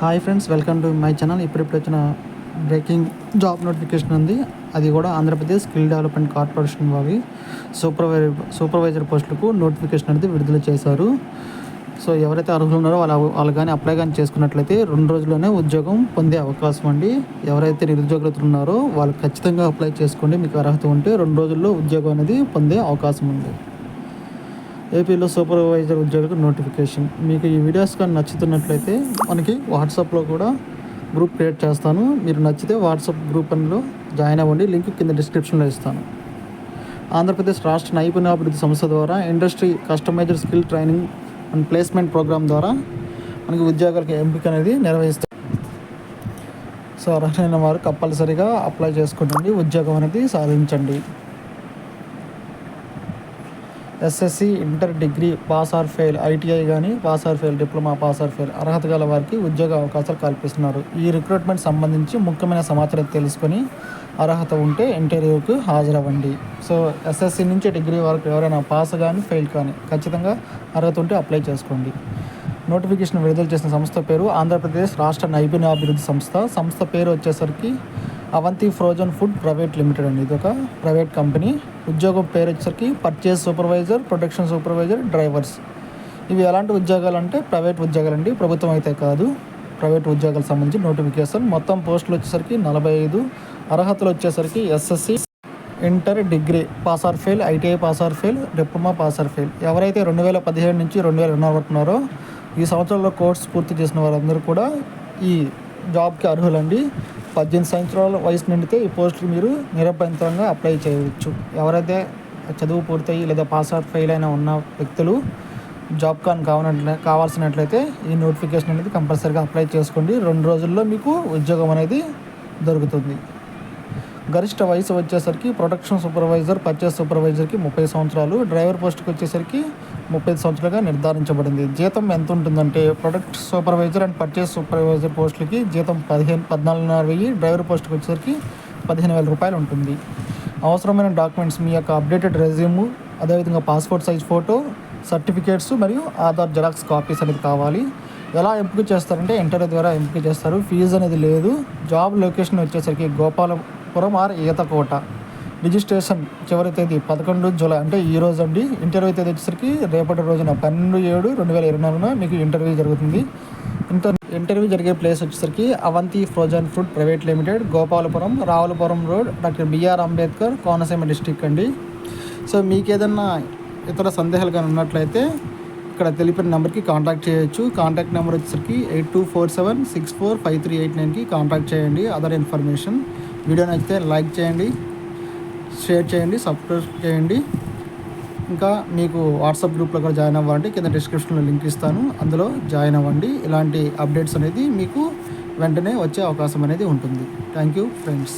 Hi friends welcome to my channel. ఇప్పుడిప్పుడు వచ్చిన breaking job notification ఉంది. అది కూడా ఆంధ్రప్రదేశ్ స్కిల్ డెవలప్మెంట్ కార్పొరేషన్ వారి సూపర్వైజర్ సూపర్వైజర్ పోస్టులకు నోటిఫికేషన్ అనేది విడుదల చేశారు. సో ఎవరైతే అర్హులు ఉన్నారో వాళ్ళ వాళ్ళు కానీ అప్లై కానీ చేసుకున్నట్లయితే రెండు రోజుల్లోనే ఉద్యోగం పొందే అవకాశం అండి. ఎవరైతే నిరుద్యోగులు ఉన్నారో వాళ్ళు ఖచ్చితంగా అప్లై చేసుకోండి. మీకు అర్హత ఉంటే రెండు రోజుల్లో ఉద్యోగం అనేది పొందే అవకాశం ఉంది. ఏపీలో సూపర్వైజర్ ఉద్యోగులకు నోటిఫికేషన్. మీకు ఈ వీడియోస్ కానీ నచ్చుతున్నట్లయితే మనకి వాట్సాప్లో కూడా గ్రూప్ క్రియేట్ చేస్తాను. మీరు నచ్చితే వాట్సాప్ గ్రూప్ అందులో జాయిన్ అవ్వండి. లింక్ కింద డిస్క్రిప్షన్లో ఇస్తాను. ఆంధ్రప్రదేశ్ రాష్ట్ర నైపుణ్యాభివృద్ధి సంస్థ ద్వారా industry customiser skill training and placement programme ద్వారా మనకి ఉద్యోగాలకు ఎంపిక అనేది నిర్వహిస్తారు. సో అర్హులైన వారు కంపల్సరీగా అప్లై చేసుకుంటుంది ఉద్యోగం అనేది సాధించండి. SSC inter degree pass or fail ITI కానీ pass or fail diploma pass or fail అర్హత గల వారికి ఉద్యోగ అవకాశాలు కల్పిస్తున్నారు. ఈ రిక్రూట్మెంట్ సంబంధించి ముఖ్యమైన సమాచారం తెలుసుకొని అర్హత ఉంటే ఇంటర్వ్యూకి హాజరవ్వండి. సో ఎస్ఎస్సి నుంచి డిగ్రీ వరకు ఎవరైనా పాస్ కానీ ఫెయిల్ కానీ ఖచ్చితంగా అర్హత ఉంటే అప్లై చేసుకోండి. నోటిఫికేషన్ విడుదల చేసిన సంస్థ పేరు ఆంధ్రప్రదేశ్ రాష్ట్ర నైపుణ్యాభివృద్ధి సంస్థ. సంస్థ పేరు వచ్చేసరికి Avanti frozen food private limited అండి. ఇది ఒక ప్రైవేట్ కంపెనీ. ఉద్యోగం పేరు వచ్చేసరికి purchase supervisor protection supervisor drivers ఇవి ఎలాంటి ఉద్యోగాలు అంటే ప్రైవేట్ ఉద్యోగాలు అండి ప్రభుత్వం అయితే కాదు. ప్రైవేట్ ఉద్యోగాలకు సంబంధించి నోటిఫికేషన్. మొత్తం పోస్టులు వచ్చేసరికి నలభై ఐదు. అర్హతలు వచ్చేసరికి SSC inter degree. Pass or fail ITI pass or fail diploma pass or fail. ఎవరైతే రెండు వేల పదిహేడు నుంచి రెండు వేల ఇరవై వరకు ఉన్నారో ఈ సంవత్సరంలో కోర్స్ పూర్తి చేసిన వారందరూ కూడా ఈ జాబ్కి అర్హులండి. పద్దెనిమిది సంవత్సరాల వయసు నిండితే ఈ పోస్టులు మీరు నిరభ్యంతరంగా అప్లై చేయవచ్చు. ఎవరైతే చదువు పూర్తయి లేదా పాస్ అవుట్ ఫెయిల్ అయినా ఉన్న వ్యక్తులు జాబ్ కాన్ కావాలంటే కావాల్సినట్లయితే ఈ నోటిఫికేషన్ అనేది కంపల్సరీగా అప్లై చేసుకోండి. రెండు రోజుల్లో మీకు ఉద్యోగం అనేది దొరుకుతుంది. గరిష్ట వయసు వచ్చేసరికి ప్రొడక్షన్ సూపర్వైజర్ పర్చేస్ సూపర్వైజర్కి ముప్పై సంవత్సరాలు డ్రైవర్ పోస్ట్కి వచ్చేసరికి ముప్పై సంవత్సరాలుగా నిర్ధారించబడింది. జీతం ఎంత ఉంటుందంటే product supervisor and purchase supervisor పోస్టులకి జీతం పదిహేను పద్నాలుగున్నర వెయ్యి డ్రైవర్ పోస్ట్కి వచ్చేసరికి పదిహేను వేల రూపాయలు ఉంటుంది. అవసరమైన డాక్యుమెంట్స్ మీ యొక్క అప్డేటెడ్ రెజ్యూము అదేవిధంగా పాస్పోర్ట్ సైజ్ ఫోటో సర్టిఫికేట్స్ మరియు ఆధార్ జెరాక్స్ కాపీస్ అనేది కావాలి. ఎలా ఎంపిక చేస్తారంటే ఇంటర్వ్యూ ద్వారా ఎంపిక చేస్తారు. ఫీజు అనేది లేదు. జాబ్ లొకేషన్ వచ్చేసరికి పురం ఆర్ ఈతకోట. రిజిస్ట్రేషన్ చివరి తేదీ పదకొండు జూలై అంటే ఈ రోజు అండి. ఇంటర్వ్యూ తేదీ వచ్చేసరికి రేపటి రోజున పన్నెండు ఏడు రెండు వేల ఇరవై నాలుగున మీకు ఇంటర్వ్యూ జరుగుతుంది. ఇంటర్ ఇంటర్వ్యూ జరిగే ప్లేస్ వచ్చేసరికి Avanti frozen food private limited Gopalapuram Ravulapuram road doctor BR Ambedkar Konaseema district అండి. సో మీకు ఏదన్నా ఇతర సందేహాలు కానీ ఉన్నట్లయితే ఇక్కడ తెలిపిన నెంబర్కి కాంటాక్ట్ చేయొచ్చు. కాంటాక్ట్ నెంబర్ వచ్చేసరికి eight two four seven six four five three eight నైన్కి కాంటాక్ట్ చేయండి. అదర్ ఇన్ఫర్మేషన్ వీడియో నచ్చితే లైక్ చేయండి. షేర్ చేయండి. సబ్స్క్రైబ్ చేయండి. ఇంకా మీకు వాట్సాప్ గ్రూప్లో కూడా జాయిన్ అవ్వాలంటే కింద డిస్క్రిప్షన్లో లింక్ ఇస్తాను. అందులో జాయిన్ అవ్వండి. ఇలాంటి అప్డేట్స్ అనేది మీకు వెంటనే వచ్చే అవకాశం అనేది ఉంటుంది. Thank you friends